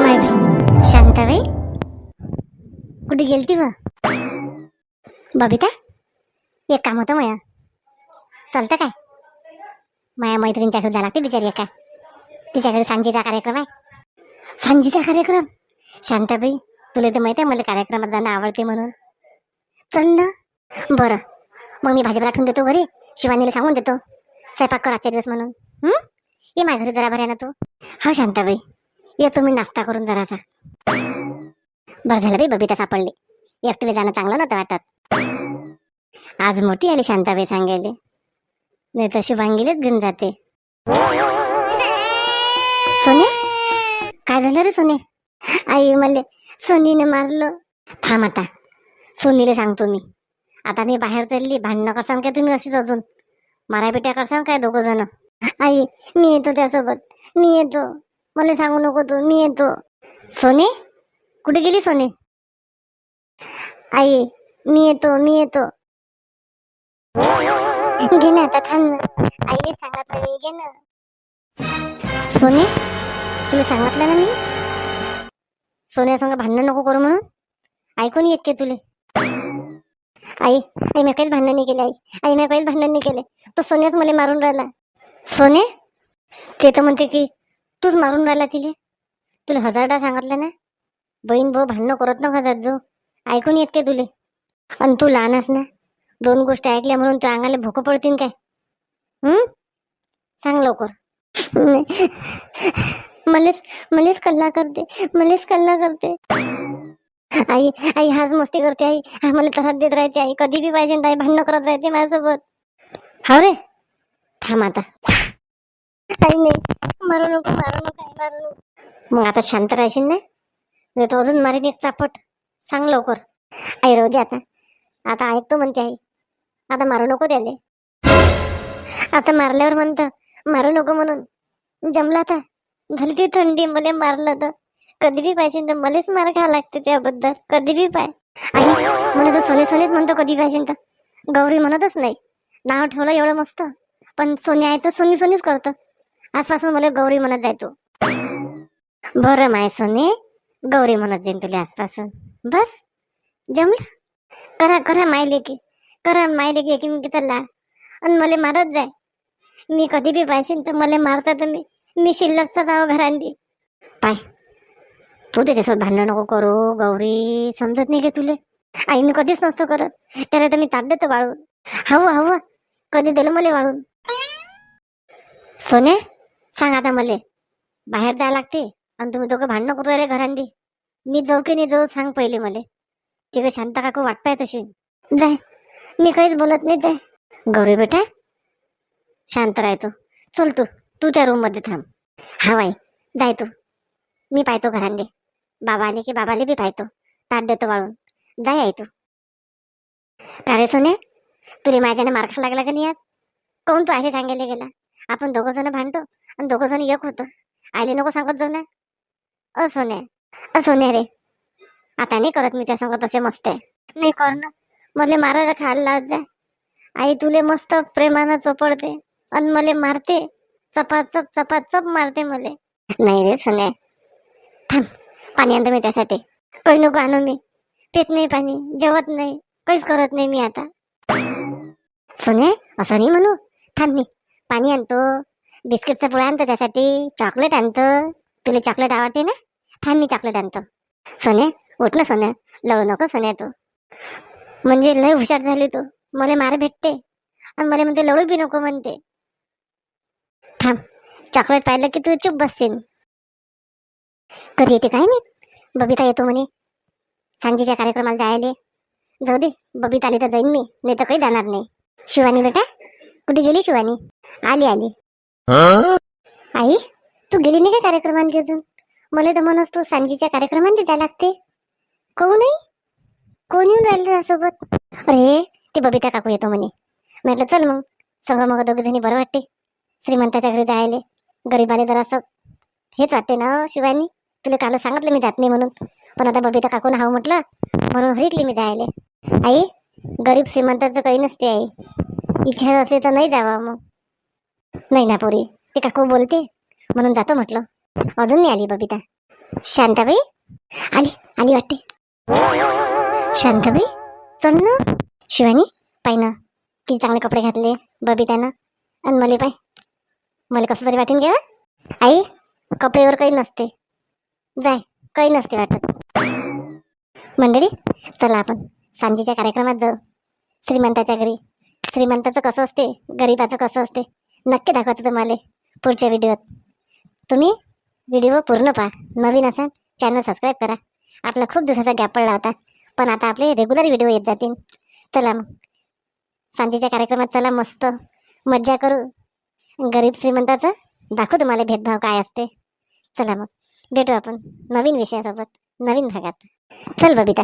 माय बाई शांताबाई? कुठे गेलती व? बबिता एक काम होतं माया. चालतं काय? माया मैत्रिणीच्या घरी जायला लागते बिचारी एका. तिच्या घरी सांजीचा कार्यक्रम आहे. सांजीचा कार्यक्रम? शांताबाई तुला तर माहिती आहे मला कार्यक्रमात जाणं आवडते म्हणून. चल ना. बरं. मग मी भाजीपाला ठेवून देतो घरी. शिवानीला सांगून देतो. स्वयंपाक कर आजच्या दिवस म्हणून. ये माझ्या घरी जरा बरं ना तू. हो शांताबाई. येतो मी नाश्ता करून जरासा बरं झालं बाई बबिता सापडली. एकटीला जाणं चांगलं नव्हतं वाटत. आज मोठी आली शांताबाई सांगायले. नाही तर वांगीलेच घेऊन जाते. सोने? काय झालं रे सोने? आई मले सोनीने मारलं. थांब आता. सोनीले सांगतो मी. आता मी बाहेर चालली भांडणं करसान काय तुम्ही अशीच अजून? मारापिट्या करसान काय दोघं जण? आई मी येतो त्यासोबत. मी येतो. मला सांगू नको तू मी येतो. सोने? कुठे गेली सोने? आई मी येतो मी येतो. घे ना आता थांब ना. आईने सांगितलं मी घे ना. सोने तुला सांगितलं ना मी? सोन्यासंग भांडण नको करू म्हणून. ऐकून येत के तुले? आई आई मी काहीच भांडण नाही केले आई. आई मी काहीच भांडण नाही केले. तो सोन्याच मला मारून राहिला. सोने ते तर म्हणते की तूच मारून राहिला तिले. तुला हजारदा सांगितलं ना? बहीण भाऊ भांडणं करत नका जात जो ऐकून येत काय तुले. आणि तू लहानच ना. दोन गोष्टी ऐकल्या म्हणून तू अंगाला भोकं पडतीन काय? हं? सांग लवकर. मलेच मलेच कल्ला करते मलेच कल्ला करते. आई आई हाच मस्ती करते आई. हा मला त्रास देत राहते आई. कधी बी पाहिजे आई भांडणं करत राहते माझ्यासोबत. हा रे. थांब आता. काही नाही. मारू नको मारू नको आई मारू नको. मग आता शांत राहशील ना? नाही तो अजून मारीन एक चापट. सांग लवकर. आई राहू दे आता. आता ऐकतो म्हणते आई. आता मारू नको त्याले. आता मारल्यावर म्हणतं मारू नको म्हणून. जमला आता. झाली ती थंडी मला मारलं तर. कधी बी पाहिजे तर मलाच मार खायला लागते त्याबद्दल. कधी बी पाय. आई मला तर सोने सोनेच म्हणतो कधी पाहिजे तर. गौरी म्हणतच नाही. नाव ठेवलं एवढं मस्त. पण सोने आहे तर सोनी सोनीच करतं. आजपासून मला गौरी म्हणत जाय तू. बरं माय सोने गौरी म्हणत जाईन तुला आजपासून. बस जमलं? करा करा मायले की करा मायले की एकीमेकीचा चालला आणि मला मारत जाय. मी कधी बी पाहिजे तर मला मारता तुम्ही मी शिल्लकचा जावं घरांनी. पाय तू त्याच्यासोबत भांडण नको करू गौरी. समजत नाही का तुले? आई मी कधीच नसतो करत. त्याला तर मी ताट देतो वाळून हवं हवं. कधी दिलं मला वाळून सोने सांग आता मले. बाहेर जायला लागते आणि तुम्ही दोघं भांडणं करू राहिले घरांनी. मी जाऊ की नाही जाऊ सांग पहिले मले. तिकडे शांत काकू वाटपाय तशी जाय. मी काहीच बोलत नाही जाय. गौरी बेटा शांत राहतो चल तू तू त्या रूममध्ये थांब. हा बाई जाय तू. मी पाहतो घरांनी. बाबा आले की बाबाले बी पाहतो. ताट देतो वाळून. जाय आहे तू. का रे सोने? तुला माझ्याने मार खा लागला का नाही आज? कोण तू आहे सांगायला गेला? आपण दोघं जण भांडतो आणि दोघं जण एक होतो. आईले नको सांगत जाऊ ना. अ सोने अ सोने रे. आता नाही करत मी त्या सांगत तसे मस्त आहे. नाही कर ना मले मारायला खायला लावत जाय आई तुले मस्त प्रेमानं चोपडते आणि मले मारते. चपाचप चपाचप मारते मले. नाही रे सोने थांब. पाणी आणतो मी त्यासाठी. काही नको आणू मी. पेत नाही पाणी जेवत नाही. काहीच करत नाही मी आता. सोने असं नाही म्हणू. थांब मी. पाणी आणतो बिस्किटचा पुढे आणतो त्यासाठी चॉकलेट आणतो. तुला चॉकलेट आवडते ना? थांब मी चॉकलेट आणतो. सोने उठ ना सोने. लढू नको सोने तू. म्हणजे लय हुशार झाली तू. मला मार भेटते. आणि मला म्हणते लढू बी नको म्हणते. थांब चॉकलेट पाहिलं की तू चुप बसशील. कधी येते काय मी बबिता येतो म्हणे. सांजेच्या कार्यक्रमाला जायले. जाऊ दे बबिता आली तर जाईन मी नाही तर काही जाणार नाही. शिवानी बेटा कुठे गेली शिवानी? आली आली. आई तू गेली नाही का कार्यक्रमात अजून? मला तर म्हणस तू सांजेच्या कार्यक्रमात जायला लागते. कोण नाही कोण येऊन राहिलं त्यासोबत अरे ती बबिता काकू येतो म्हणे. म्हटलं चल मग. संग मग दोघी जणी बरं वाटते. श्रीमंताच्या घरी जायले. गरीबाले जरासं हेच वाटते ना शिवानी? तुला काल सांगितलं मी जात नाही म्हणून. पण आता बबिता काकून हाव म्हटलं. म्हणून हरिकली मी जायले. आई गरीब श्रीमंताचं काही नसते आई. इच्छा नसली तर नाही जावा मग. नाही ना पोरी ते काकू बोलते. म्हणून जातो म्हटलं. अजून नाही आली बबिता. शांताबाई? आली आली वाटते. शांताबाई? चल ना. शिवानी पाय ना. किती चांगले कपडे घातले बबितानं. आणि मला पाय. मला कसं तरी वाटून घ्या आई कपड्यावर काही नसते. जाय काही नसते वाटत. मंडळी चला आपण सांजेच्या कार्यक्रमात जाऊ. श्रीमंताच्या घरी. श्रीमंताचं कसं असते? गरीबाचं कसं असते? नक्की दाखवतो तुम्हाला पुढच्या व्हिडिओत. तुम्ही व्हिडिओ पूर्ण पहा. नवीन असाल चॅनल सबस्क्राईब करा. आपला खूप दिवसाचा गॅप पडला होता पण आता आपले रेग्युलर व्हिडिओ येत जातील. चला मग. सांजेच्या कार्यक्रमात चला मस्त. मज्जा करू. गरीब श्रीमंताचं दाखवू तुम्हाला भेदभाव काय असते. चला मग. भेटू आपण नवीन विषयासोबत नवीन भागात. चल बबिता.